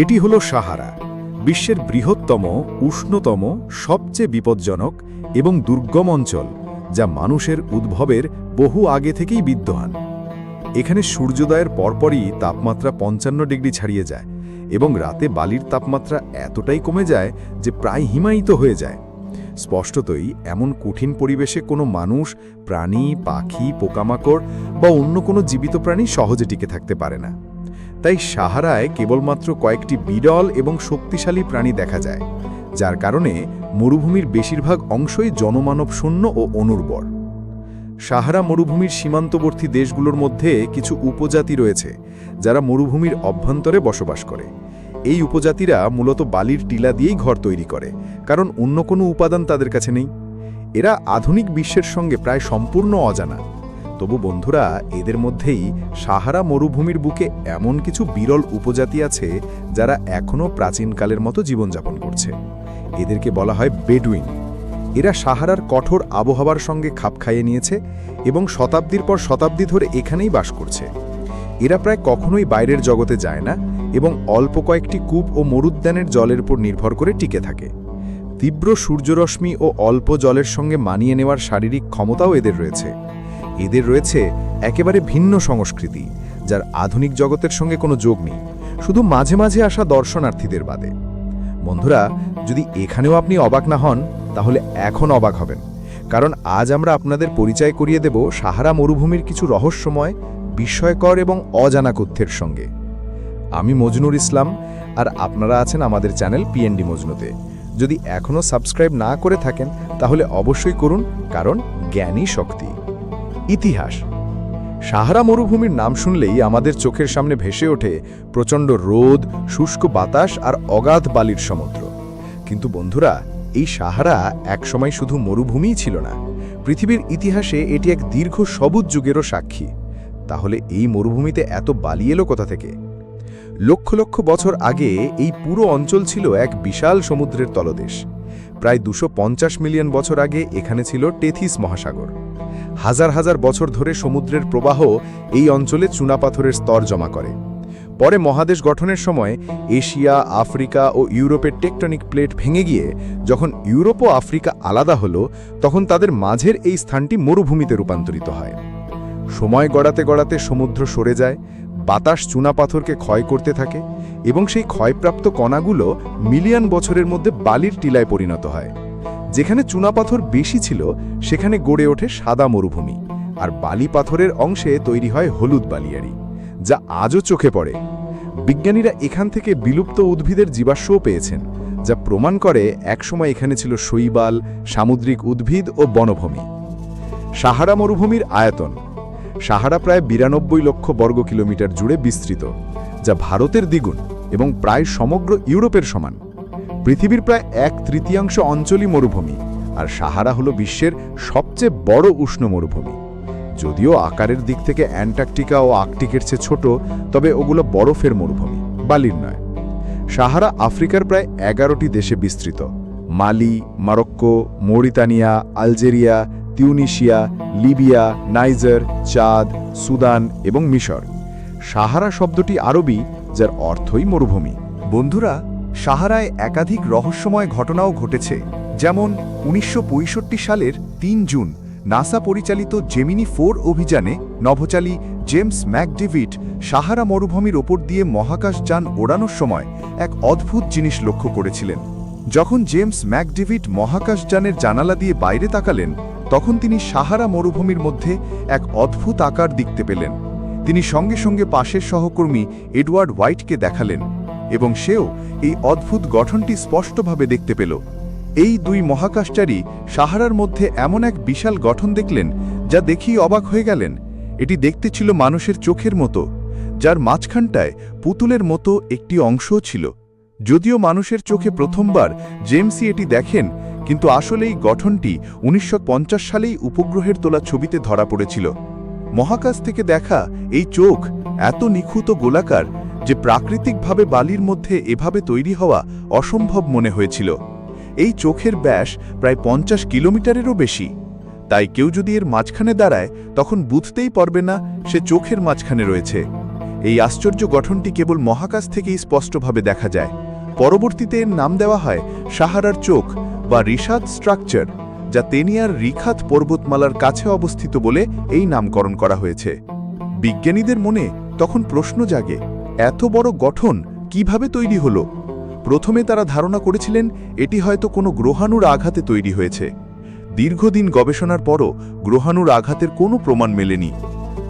এটি হলো সাহারা, বিশ্বের বৃহত্তম, উষ্ণতম, সবচেয়ে বিপজ্জনক এবং দুর্গম অঞ্চল, যা মানুষের উদ্ভবের বহু আগে থেকেই বিদ্যমান। এখানে সূর্যোদয়ের পরপরই তাপমাত্রা পঞ্চান্ন ডিগ্রি ছাড়িয়ে যায় এবং রাতে বালির তাপমাত্রা এতটাই কমে যায় যে প্রায় হিমায়িত হয়ে যায়। স্পষ্টতই এমন কঠিন পরিবেশে কোনো মানুষ, প্রাণী, পাখি, পোকামাকড় বা অন্য কোনো জীবিত প্রাণী সহজে টিকে থাকতে পারে না। তাই সাহারায় কেবলমাত্র কয়েকটি বিরল এবং শক্তিশালী প্রাণী দেখা যায়, যার কারণে মরুভূমির বেশিরভাগ অংশই জনমানব শূন্য ও অনুর্বর। সাহারা মরুভূমির সীমান্তবর্তী দেশগুলোর মধ্যে কিছু উপজাতি রয়েছে, যারা মরুভূমির অভ্যন্তরে বসবাস করে। এই উপজাতিরা মূলত বালির টিলা দিয়েই ঘর তৈরি করে, কারণ অন্য কোনো উপাদান তাদের কাছে নেই। এরা আধুনিক বিশ্বের সঙ্গে প্রায় সম্পূর্ণ অজানা। তবু বন্ধুরা, এদের মধ্যেই সাহারা মরুভূমির বুকে এমন কিছু বিরল উপজাতি আছে যারা এখনও প্রাচীনকালের মতো জীবনযাপন করছে। এদেরকে বলা হয় বেডুইন। এরা সাহারার কঠোর আবহাওয়ার সঙ্গে খাপ খাইয়ে নিয়েছে এবং শতাব্দীর পর শতাব্দী ধরে এখানেই বাস করছে। এরা প্রায় কখনোই বাইরের জগতে যায় না এবং অল্প কয়েকটি কূপ ও মরুদ্যানের জলের উপর নির্ভর করে টিকে থাকে। তীব্র সূর্যরশ্মি ও অল্প জলের সঙ্গে মানিয়ে নেওয়ার শারীরিক ক্ষমতাও এদের রয়েছে। এদের রয়েছে একেবারে ভিন্ন সংস্কৃতি, যার আধুনিক জগতের সঙ্গে কোনো যোগ নেই, শুধু মাঝে মাঝে আসা দর্শনার্থীদের বাদে। বন্ধুরা, যদি এখানেও আপনি অবাক না হন, তাহলে এখন অবাক হবেন, কারণ আজ আমরা আপনাদের পরিচয় করিয়ে দেব সাহারা মরুভূমির কিছু রহস্যময়, বিস্ময়কর এবং অজানা তথ্যের সঙ্গে। আমি মজনুর ইসলাম, আর আপনারা আছেন আমাদের চ্যানেল পিএনডি মজনুতে। যদি এখনও সাবস্ক্রাইব না করে থাকেন, তাহলে অবশ্যই করুন, কারণ জ্ঞানই শক্তি। ইতিহাস। সাহারা মরুভূমির নাম শুনলেই আমাদের চোখের সামনে ভেসে ওঠে প্রচণ্ড রোদ, শুষ্ক বাতাস আর অগাধ বালির সমুদ্র। কিন্তু বন্ধুরা, এই সাহারা একসময় শুধু মরুভূমিই ছিল না। পৃথিবীর ইতিহাসে এটি এক দীর্ঘ সবুজ যুগেরও সাক্ষী। তাহলে এই মরুভূমিতে এত বালি এলো কোথা থেকে? লক্ষ লক্ষ বছর আগে এই পুরো অঞ্চল ছিল এক বিশাল সমুদ্রের তলদেশ। প্রায় দুশো মিলিয়ন বছর আগে এখানে ছিল টেথিস মহাসাগর। হাজার হাজার বছর ধরে সমুদ্রের প্রবাহ এই অঞ্চলে চুনাপাথরের স্তর জমা করে। পরে মহাদেশ গঠনের সময় এশিয়া, আফ্রিকা ও ইউরোপের টেকটনিক প্লেট ভেঙে গিয়ে যখন ইউরোপ ও আফ্রিকা আলাদা হলো, তখন তাদের মাঝের এই স্থানটি মরুভূমিতে রূপান্তরিত হয়। সময় গড়াতে গড়াতে সমুদ্র সরে যায়, বাতাস চুনাপাথরকে ক্ষয় করতে থাকে এবং সেই ক্ষয়প্রাপ্ত কণাগুলো মিলিয়ন বছরের মধ্যে বালির টিলায় পরিণত হয়। যেখানে চুনাপাথর বেশি ছিল, সেখানে গড়ে ওঠে সাদা মরুভূমি। আর বালি পাথরের অংশে তৈরি হয় হলুদ বালিয়ারি যা আজও চোখে পড়ে। বিজ্ঞানীরা এখান থেকে বিলুপ্ত উদ্ভিদের জীবাশ্মও পেয়েছেন, যা প্রমাণ করে একসময় এখানে ছিল শৈবাল, সামুদ্রিক উদ্ভিদ ও বনভূমি। সাহারা মরুভূমির আয়তন, সাহারা প্রায় বিরানব্বই লক্ষ বর্গ কিলোমিটার জুড়ে বিস্তৃত, যা ভারতের দ্বিগুণ এবং প্রায় সমগ্র ইউরোপের সমান। পৃথিবীর প্রায় এক তৃতীয়াংশ অঞ্চলই মরুভূমি, আর সাহারা হল বিশ্বের সবচেয়ে বড় উষ্ণ মরুভূমি। যদিও আকারের দিক থেকে অ্যান্টার্কটিকা ও আর্কটিকের চেয়ে ছোট, তবে ওগুলো বরফের মরুভূমি, বালির নয়। সাহারা আফ্রিকার প্রায় এগারোটি দেশে বিস্তৃত। Mali, Morocco, Mauritania, Algeria, Tunisia, Libya, Niger, চাঁদ, সুদান এবং মিশর। সাহারা শব্দটি আরবি, যার অর্থই মরুভূমি। বন্ধুরা সাহারায় একাধিক রহস্যময় ঘটনাও ঘটেছে, যেমন উনিশশো পঁয়ষট্টি সালের তিন জুন নাসা পরিচালিত জেমিনি ফোর অভিযানে নভোচালী জেমস ম্যাকডেভিড সাহারা মরুভূমির ওপর দিয়ে মহাকাশযান ওড়ানোর সময় এক অদ্ভুত জিনিস লক্ষ্য করেছিলেন। যখন জেমস ম্যাকডেভিড মহাকাশযানের জানালা দিয়ে বাইরে তাকালেন, তখন তিনি সাহারা মরুভূমির মধ্যে এক অদ্ভুত আকার দেখতে পেলেন। তিনি সঙ্গে সঙ্গে পাশের সহকর্মী এডওয়ার্ড হোয়াইটকে দেখালেন। এবং সেও এই অদ্ভুত গঠনটি স্পষ্টভাবে দেখতে পেল। এই দুই মহাকাশচারী সাহারার মধ্যে এমন এক বিশাল গঠন দেখলেন, যা দেখেই অবাক হয়ে গেলেন। এটি দেখতে ছিল মানুষের চোখের মতো, যার মাঝখানটায় পুতুলের মতো একটি অংশও ছিল। যদিও মানুষের চোখে প্রথমবার জেমসি এটি দেখেন, কিন্তু আসলে এই গঠনটি উনিশশো পঞ্চাশ সালেই উপগ্রহের তোলা ছবিতে ধরা পড়েছিল। মহাকাশ থেকে দেখা এই চোখ এত নিখুঁত গোলাকার যে প্রাকৃতিকভাবে বালির মধ্যে এভাবে তৈরি হওয়া অসম্ভব মনে হয়েছিল। এই চোখের ব্যাস প্রায় পঞ্চাশ কিলোমিটারেরও বেশি। তাই কেউ যদি এর মাঝখানে দাঁড়ায়, তখন বুঝতেই পারবে না সে চোখের মাঝখানে রয়েছে। এই আশ্চর্য গঠনটি কেবল মহাকাশ থেকেই স্পষ্টভাবে দেখা যায়। পরবর্তীতে এর নাম দেওয়া হয় সাহারার চোখ বা রিসাদ স্ট্রাকচার, যা তেনিয়ার রিখাত পর্বতমালার কাছে অবস্থিত বলে এই নামকরণ করা হয়েছে। বিজ্ঞানীদের মনে তখন প্রশ্ন জাগে এত বড় গঠন কীভাবে তৈরি হলো? প্রথমে তারা ধারণা করেছিলেন এটি হয়তো কোনো গ্রহাণুর আঘাতে তৈরি হয়েছে। দীর্ঘদিন গবেষণার পরও গ্রহাণুর আঘাতের কোনো প্রমাণ মেলেনি।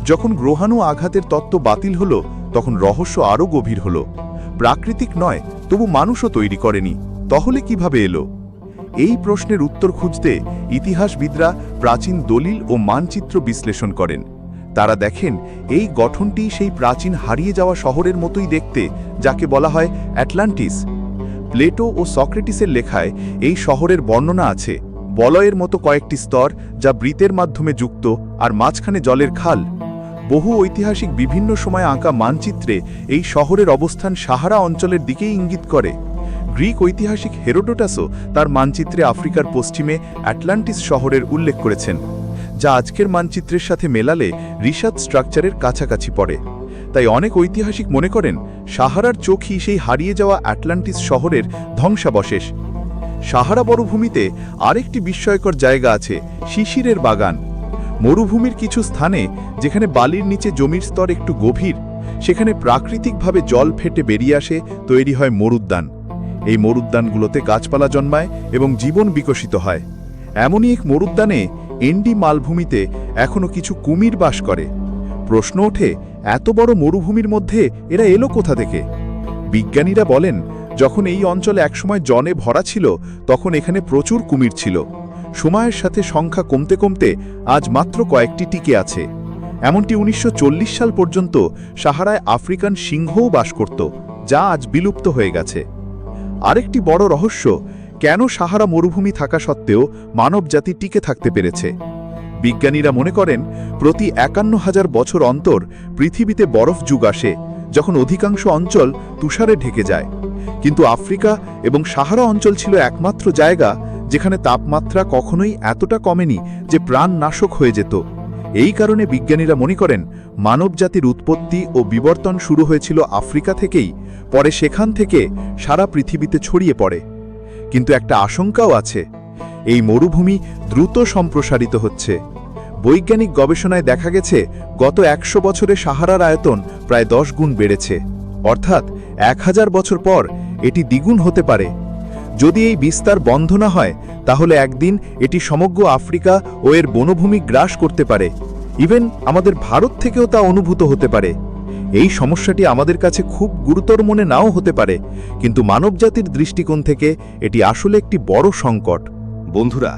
যখন গ্রহাণু আঘাতের তত্ত্ব বাতিল হল, তখন রহস্য আরও গভীর হল। প্রাকৃতিক নয়, তবু মানুষও তৈরি করেনি। তাহলে কীভাবে এলো? এই প্রশ্নের উত্তর খুঁজতে ইতিহাসবিদরা প্রাচীন দলিল ও মানচিত্র বিশ্লেষণ করেন। তারা দেখেন, এই গঠনটি সেই প্রাচীন হারিয়ে যাওয়া শহরের মতোই দেখতে, যাকে বলা হয় অ্যাটলান্টিস। প্লেটো ও সক্রেটিসের লেখায় এই শহরের বর্ণনা আছে, বলয়ের মতো কয়েকটি স্তর যা বৃতের মাধ্যমে যুক্ত আর মাঝখানে জলের খাল। বহু ঐতিহাসিক বিভিন্ন সময় আঁকা মানচিত্রে এই শহরের অবস্থান সাহারা অঞ্চলের দিকেই ইঙ্গিত করে। গ্রিক ঐতিহাসিক হেরোডোটাসও তার মানচিত্রে আফ্রিকার পশ্চিমে অ্যাটলান্টিস শহরের উল্লেখ করেছেন। যা আজকের মানচিত্রের সাথে মেলালে রিসাদ স্ট্রাকচারের কাছাকাছি পড়ে। তাই অনেক ঐতিহাসিক মনে করেন, সাহারার চোখই সেই হারিয়ে যাওয়া অ্যাটলান্টিস শহরের ধ্বংসাবশেষ। সাহারা মরুভূমিতে আরেকটি বিস্ময়কর জায়গা আছে, শিশিরের বাগান। মরুভূমির কিছু স্থানে, যেখানে বালির নিচে জমির স্তর একটু গভীর, সেখানে প্রাকৃতিকভাবে জল ফেটে বেরিয়ে আসে, তৈরি হয় মরুদ্যান। এই মরুদ্যানগুলোতে গাছপালা জন্মায় এবং জীবন বিকশিত হয়। এমনই এক মরুদ্যানে এন্ডি মালভূমিতে এখনও কিছু কুমির বাস করে। প্রশ্ন ওঠে, এত বড় মরুভূমির মধ্যে এরা এলো কোথা থেকে? বিজ্ঞানীরা বলেন, যখন এই অঞ্চলে একসময় জনে ভরা ছিল, তখন এখানে প্রচুর কুমির ছিল। সময়ের সাথে সংখ্যা কমতে কমতে আজ মাত্র কয়েকটি টিকে আছে। এমনটি উনিশশো চল্লিশ সাল পর্যন্ত সাহারায় আফ্রিকান সিংহও বাস করত, যা আজ বিলুপ্ত হয়ে গেছে। আরেকটি বড় রহস্য কেন সাহারা মরুভূমি থাকা সত্ত্বেও মানবজাতি টিকে থাকতে পেরেছে? বিজ্ঞানীরা মনে করেন, প্রতি একান্ন হাজার বছর অন্তর পৃথিবীতে বরফ যুগ আসে, যখন অধিকাংশ অঞ্চল তুষারে ঢেকে যায়। কিন্তু আফ্রিকা এবং সাহারা অঞ্চল ছিল একমাত্র জায়গা যেখানে তাপমাত্রা কখনোই এতটা কমেনি যে প্রাণ নাশক হয়ে যেত। এই কারণে বিজ্ঞানীরা মনে করেন, মানবজাতির উৎপত্তি ও বিবর্তন শুরু হয়েছিল আফ্রিকা থেকেই, পরে সেখান থেকে সারা পৃথিবীতে ছড়িয়ে পড়ে। কিন্তু একটা আশঙ্কাও আছে। এই মরুভূমি দ্রুত সম্প্রসারিত হচ্ছে। বৈজ্ঞানিক গবেষণায় দেখা গেছে, গত একশো বছরে সাহারার আয়তন প্রায় দশ গুণ বেড়েছে। অর্থাৎ এক হাজার বছর পর এটি দ্বিগুণ হতে পারে। যদি এই বিস্তার বন্ধ না হয়, তাহলে একদিন এটি সমগ্র আফ্রিকা ও এর বনভূমি গ্রাস করতে পারে। ইভেন আমাদের ভারত থেকেও তা অনুভূত হতে পারে। এই সমস্যাটি আমাদের কাছে খুব গুরুতর মনে নাও হতে পারে, কিন্তু মানবজাতির দৃষ্টিকোণ থেকে এটি আসলে একটি বড় সংকট। বন্ধুরা,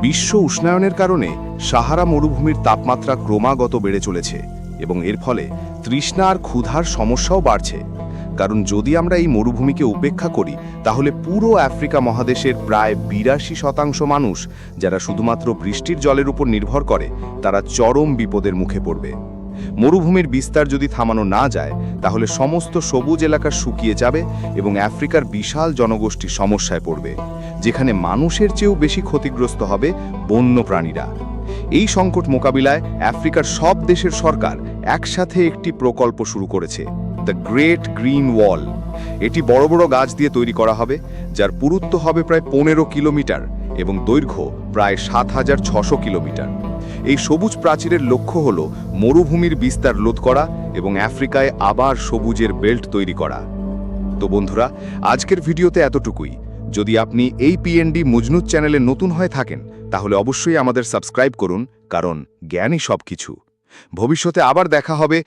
বিশ্ব উষ্ণায়নের কারণে সাহারা মরুভূমির তাপমাত্রা ক্রমাগত বেড়ে চলেছে এবং এর ফলে তৃষ্ণা আর ক্ষুধার সমস্যাও বাড়ছে। কারণ যদি আমরা এই মরুভূমিকে উপেক্ষা করি, তাহলে পুরো আফ্রিকা মহাদেশের প্রায় বিরাশি শতাংশ মানুষ, যারা শুধুমাত্র বৃষ্টির জলের উপর নির্ভর করে, তারা চরম বিপদের মুখে পড়বে। মরুভূমির বিস্তার যদি থামানো না যায়, তাহলে সমস্ত সবুজ এলাকা শুকিয়ে যাবে এবং আফ্রিকার বিশাল জনগোষ্ঠী সমস্যায় পড়বে, যেখানে মানুষের চেয়েও বেশি ক্ষতিগ্রস্ত হবে বন্য প্রাণীরা। এই সংকট মোকাবিলায় আফ্রিকার সব দেশের সরকার একসাথে একটি প্রকল্প শুরু করেছে দ্য গ্রেট গ্রিন ওয়াল এটি বড় বড় গাছ দিয়ে তৈরি করা হবে, যার পুরুত্ব হবে প্রায় পনেরো কিলোমিটার এবং দৈর্ঘ্য প্রায় সাত হাজার ছশো কিলোমিটার। এই সবুজ প্রাচীরের লক্ষ্য হল মরুভূমির বিস্তার লোধ করা এবং আফ্রিকায় আবার সবুজের বেল্ট তৈরি করা। তো বন্ধুরা, আজকের ভিডিওতে এতটুকুই। যদি আপনি এই পিএনডি মজনুদ চ্যানেলে নতুন হয়ে থাকেন, তাহলে অবশ্যই আমাদের সাবস্ক্রাইব করুন, কারণ জ্ঞানই সব কিছু ভবিষ্যতে আবার দেখা হবে